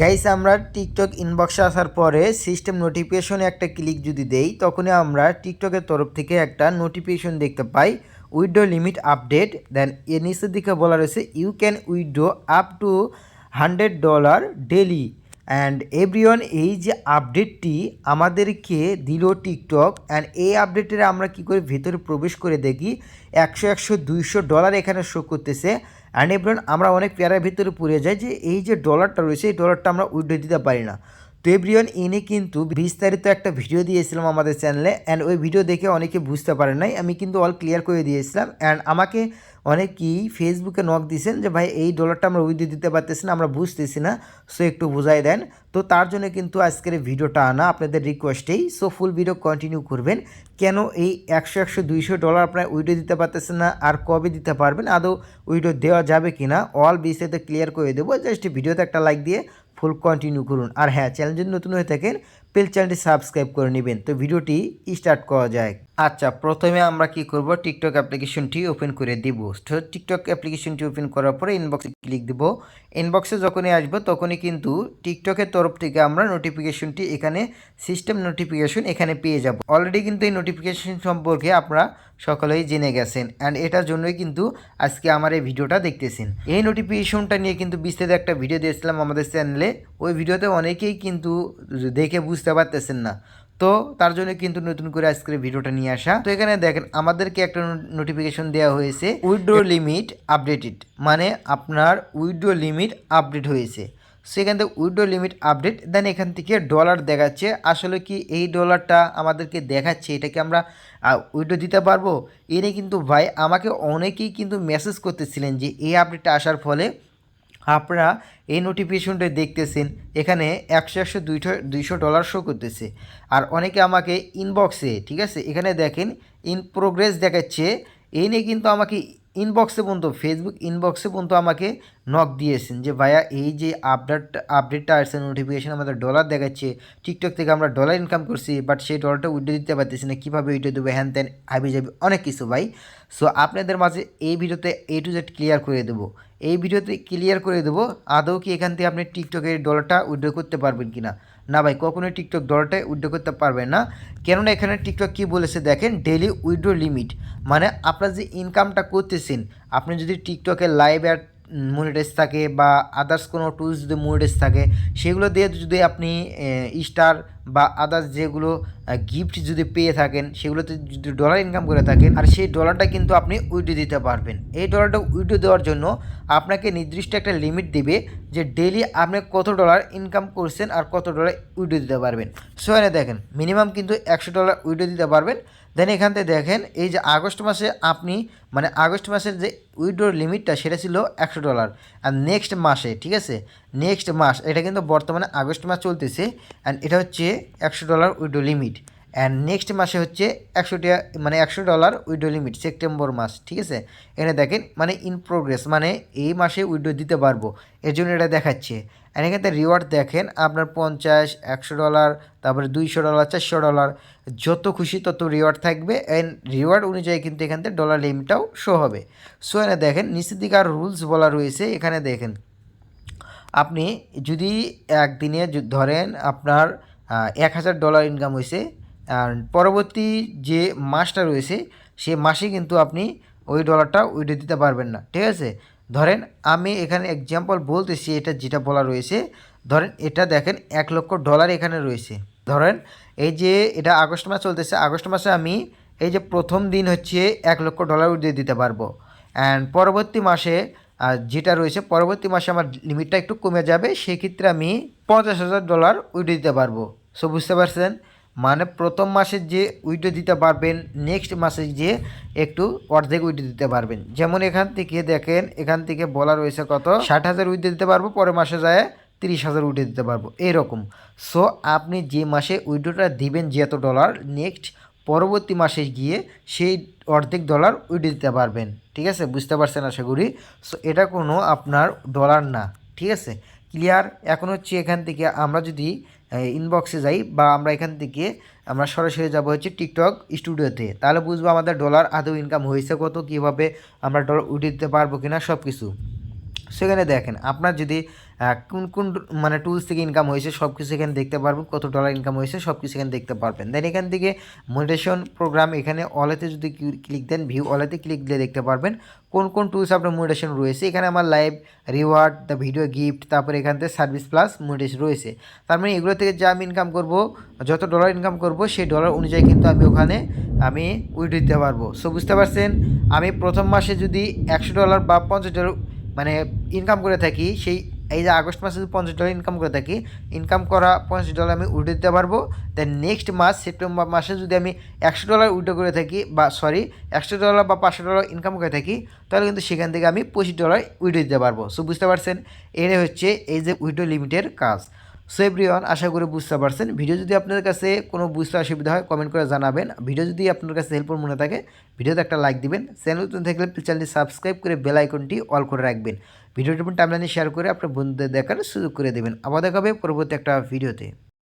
Guys আমরা TikTok ইনবক্সে আসার পরে সিস্টেম নোটিফিকেশনে একটা ক্লিক যদি দেই, তখনই আমরা টিকটকের তরফ থেকে একটা নোটিফিকেশন দেখতে পাই। উইডো লিমিট আপডেট দেন এর নিচের দিকে বলা রয়েছে you can withdraw up to hundred dollar daily and everyone এই যে আপডেটটি আমাদেরকে দিল টিকটক অ্যান্ড এই আপডেটের আমরা কি করে ভেতরে প্রবেশ করে দেখি? একশো একশো দুইশো ডলার এখানে শো করতেছে। অ্যান্ড এভরিওয়ান আমরা অনেক প্যারার ভেতরে পড়ে যাই যে এই যে ডলারটা রয়েছে, এই ডলারটা আমরা উইড্রো দিতে পারি না। তো এভরিওয়ান ইনি কিন্তু বিস্তারিত একটা ভিডিও দিয়েছিলাম আমাদের চ্যানেলে অ্যান্ড ওই ভিডিও দেখে অনেকে বুঝতে পারে নাই। আমি কিন্তু অল ক্লিয়ার করে দিয়েছিলাম অ্যান্ড আমাকে অনেকেই ফেসবুকে নক দিয়েছেন যে, ভাই, এই ডলারটা আমরা উইড্রো দিতে পারতেছি না, আমরা বুঝতেছি না সো একটু বুঝাই দেন। তো তার জন্য কিন্তু আজকের ভিডিওটা আনা আপনাদের রিকোয়েস্টেই সো ফুল ভিডিও কন্টিনিউ করবেন, কেন এই একশো একশো দুইশো ডলার আপনার উইডো দিতে পারতেছেন না, আর কবে দিতে পারবেন, আদৌ উইডো দেওয়া যাবে কি না অল বিস্তারিত ক্লিয়ার করে দেবো। জাস্ট ভিডিওতে একটা লাইক দিয়ে ফুল কন্টিনিউ করুন। আর হ্যাঁ চ্যানেল যদি নতুন হয়ে থাকেন প্লিজ চ্যানেলটি সাবস্ক্রাইব করে নেবেন। তো ভিডিওটি স্টার্ট করা যায়। আচ্ছা প্রথমে আমরা কি করব? টিকটক অ্যাপ্লিকেশনটি ওপেন করে দিব। তো টিকটক অ্যাপ্লিকেশনটি ওপেন করার পরে ইনবক্সে ক্লিক দিব। ইনবক্সে যখনই আসব, তখনই কিন্তু টিকটকের তরফ থেকে আমরা নোটিফিকেশনটি এখানে সিস্টেম নোটিফিকেশন এখানে পেয়ে যাব। অলরেডি কিন্তু এই নোটিফিকেশন সম্পর্কে আপনারা সকলেই জেনে গেছেন। অ্যান্ড এটার জন্যই কিন্তু আজকে আমার এই ভিডিওটা দেখতেছেন। এই নোটিফিকেশনটা নিয়ে কিন্তু বিস্তারিত একটা ভিডিও দিয়েছিলাম আমাদের চ্যানেলে ওই ভিডিওতে অনেকেই কিন্তু দেখে বুঝতে পারতেছেন না। তো তার জন্য কিন্তু নতুন করে আজকের ভিডিওটা নিয়ে আসা। তো এখানে দেখেন আমাদেরকে একটা নোটিফিকেশন দেওয়া হয়েছে উইড্রো লিমিট আপডেটেড মানে আপনার উইড্রো লিমিট আপডেট হয়েছে। সেখান থেকে উইড্রো লিমিট আপডেট দেন এখান থেকে ডলার দেখাচ্ছে। আসলে কি এই ডলারটা আমাদেরকে দেখাচ্ছে? এটাকে আমরা উইড্রো দিতে পারব? এনে কিন্তু ভাই আমাকে অনেকেই কিন্তু মেসেজ করতেছিলেন যে এই আপডেটটা আসার ফলে আপনারা এই নোটিফিকেশনটা দেখতেছেন, এখানে একশো একশো দুইশো দুইশো ডলার শো করতেছে। আর অনেকে আমাকে ইনবক্সে ঠিক আছে? এখানে দেখেন ইন প্রোগ্রেস দেখাচ্ছে, এই নিয়ে কিন্তু আমাকে ইনবক্সে পর্যন্ত ফেসবুক ইনবক্সে পর্যন্ত আমাকে নক দিয়েছেন যে, ভাইয়া, এই যে আপডেট আপডেটটা আসছে নোটিফিকেশন আমাদের ডলার দেখাচ্ছে টিকটক থেকে আমরা ডলার ইনকাম করছি বাট সেই ডলারটা উইডো দিতে পারতেছি না, কীভাবে উইডো দেবো, হ্যান ত্যান, হাবি যাবি অনেক কিছু ভাই। সো আপনাদের মাঝে এই ভিডিওতে এ টু জেড ক্লিয়ার করে দেবো। এই ভিডিওতে ক্লিয়ার করে দেবো, আদৌ কি এখান থেকে আপনি টিকটকের ডলারটা উইড্রো করতে পারবেন কি না না ভাই, কখনোই টিকটক ডলারটা উইড্রো করতে পারবেন না। কেননা এখানে টিকটক কি বলেছে দেখেন ডেলি উইড্রো লিমিট মানে আপনার যে ইনকামটা করতেছেন, আপনি যদি টিকটকে লাইভ অ্যাড মনিটাইজ থাকে বা আদার্স কোনো টুলস যদি মনিটাইজ থাকে, সেগুলো দিয়ে যদি আপনি স্টার বা আদার্স যেগুলো গিফট যদি পেয়ে থাকেন, সেগুলোতে যদি ডলার ইনকাম করে থাকেন, আর সেই ডলারটা কিন্তু আপনি উইডো দিতে পারবেন। এই ডলারটা উইডো দেওয়ার জন্য আপনাকে নির্দিষ্ট একটা লিমিট দিবে যে ডেলি আপনি কত ডলার ইনকাম করছেন আর কত ডলার উইডো দিতে পারবেন। সো এনে দেখেন মিনিমাম কিন্তু একশো ডলার উইডো দিতে পারবেন। দেন এখান থেকে দেখেন, এই যে আগস্ট মাসে আপনি মানে আগস্ট মাসের যে উইডোর লিমিটটা সেটা ছিল একশো ডলার আর নেক্সট মাসে, ঠিক আছে? নেক্সট মাস, এটা কিন্তু বর্তমানে আগস্ট মাস চলতেছে অ্যান্ড এটা হচ্ছে একশো dollar widow limit and next মাসে হচ্ছে একশো মানে একশো ডলার উইডো লিমিট সেপ্টেম্বর মাস, ঠিক আছে? এখানে দেখেন মানে ইন প্রোগ্রেস মানে এই মাসে উইডো দিতে পারব, এর জন্য এটা দেখাচ্ছে অ্যান্ড এখানে রিওয়ার্ড দেখেন, আপনার পঞ্চাশ, একশো ডলার, তারপরে দুইশো ডলার, চারশো ডলার, যত খুশি তত রিওয়ার্ড থাকবে অ্যান্ড রিওয়ার্ড অনুযায়ী কিন্তু এখান থেকে ডলার লিমিটটাও শো হবে। সো এখানে দেখেন নিচের দিকে আর রুলস বলা রয়েছে, এখানে দেখেন আপনি যদি একদিনে ধরেন আপনার এক হাজার ডলার ইনকাম হয়েছে আর পরবর্তী যে মাসটা রয়েছে, সে মাসে কিন্তু আপনি ওই ডলারটা উইডে দিতে পারবেন না, ঠিক আছে? ধরেন আমি এখানে এক্সাম্পল বলতেছি, এটা যেটা বলা রয়েছে, ধরেন এটা দেখেন এক লক্ষ ডলার এখানে রয়েছে। ধরেন এই যে এটা আগস্ট মাস চলতেছে, আগস্ট মাসে আমি এই যে প্রথম দিন হচ্ছে এক লক্ষ ডলার উইডো দিতে পারব। অ্যান্ড পরবর্তী মাসে যেটা রয়েছে, পরবর্তী মাসে আমার লিমিটটা একটু কমে যাবে, সেক্ষেত্রে আমি পঞ্চাশ হাজার ডলার উইডো দিতে পারব। সো বুঝতে পারছেন? মানে প্রথম মাসে যে উইডো দিতে পারবেন, নেক্সট মাসে যে একটু অর্ধেক উইডো দিতে পারবেন। যেমন এখান থেকে দেখেন, এখান থেকে বলা রয়েছে কত? ষাট হাজার উইডো দিতে পারব, পরের মাসে যায় তিরিশ হাজার উইডো দিতে পারব। এরকম। সো আপনি যে মাসে উইডোটা দিবেন যে এত ডলার, নেক্সট পরবর্তী মাসে গিয়ে সেই অর্ধেক ডলার উইডো দিতে পারবেন। ঠিক আছে? বুঝতে পারছেন আশা করি? সো এটা কোনো আপনার ডলার না। ঠিক আছে? ক্লিয়ার এখন হচ্ছে এখান থেকে আমরা যদি ইনবক্সে যাই বা আমরা এখান থেকে আমরা সরাসরি যাব হচ্ছে টিকটক স্টুডিওতে তাহলে বুঝব আমাদের ডলার আদৌ ইনকাম হয়েছে কত? কীভাবে আমরা ডলার উঠে দিতে পারব কিনা? সব কিছু সেখানে দেখেন, আপনার যদি কোন কোন মানে টুলস থেকে ইনকাম হয়েছে সব কিছু এখানে দেখতে পারবেন, কত ডলার ইনকাম হয়েছে সব কিছু এখানে দেখতে পারবেন। দেন এখান থেকে মোটিভেশন প্রোগ্রাম এখানে অলেতে যদি ক্লিক দেন ভিউ অলেতে ক্লিক দিলে দেখতে পারবেন, কোন কোন টুলস আপনার মোটিভেশন রয়েছে। এখানে আমার live reward the video gift তারপরে এখান থেকে সার্ভিস প্লাস মোটিভেশন রয়েছে। তার মানে এগুলো থেকে যা আমি ইনকাম করব, যত ডলার ইনকাম করব, সেই ডলার অনুযায়ী কিন্তু আমি ওখানে, আমি উইড্রো দিতে পারব। সো বুঝতে পারছেন? আমি প্রথম মাসে যদি একশো ডলার বা পঞ্চাশ ডলার মানে ইনকাম করে থাকি, সেই, এই যে আগস্ট মাসে যদি পঞ্চাশ ডলার ইনকাম করে থাকি ইনকাম করা পঞ্চাশ ডলার আমি উঠে দিতে পারব। দেন নেক্সট মাস সেপ্টেম্বর মাসে যদি আমি একশো ডলার উল্টো করে থাকি, বা সরি একশো ডলার বা পাঁচশো ডলার ইনকাম করে থাকি, তাহলে কিন্তু সেখান থেকে আমি পঁচিশ ডলার উইডো দিতে পারব। সো বুঝতে পারছেন? এটাই হচ্ছে এই যে উইডো লিমিটের কাজ। সো এভরিওয়ান, আশা করি বুঝতে পারছেন। ভিডিও যদি আপনার কাছে কোনো বুঝতে অসুবিধা হয় কমেন্ট করে জানাবেন। ভিডিও যদি আপনার কাছে হেল্পফুল মনে থাকে, ভিডিওতে একটা লাইক দিবেন। চ্যানেল নতুন থাকলে চ্যানেলটি সাবস্ক্রাইব করে বেল আইকনটি অল করে রাখবেন। ভিডিওটি টাইমলাইনে শেয়ার করে আপনার বন্ধুদের দেখার সুযোগ করে দেবেন। আবার দেখাবে পরবর্তী একটা ভিডিওতে।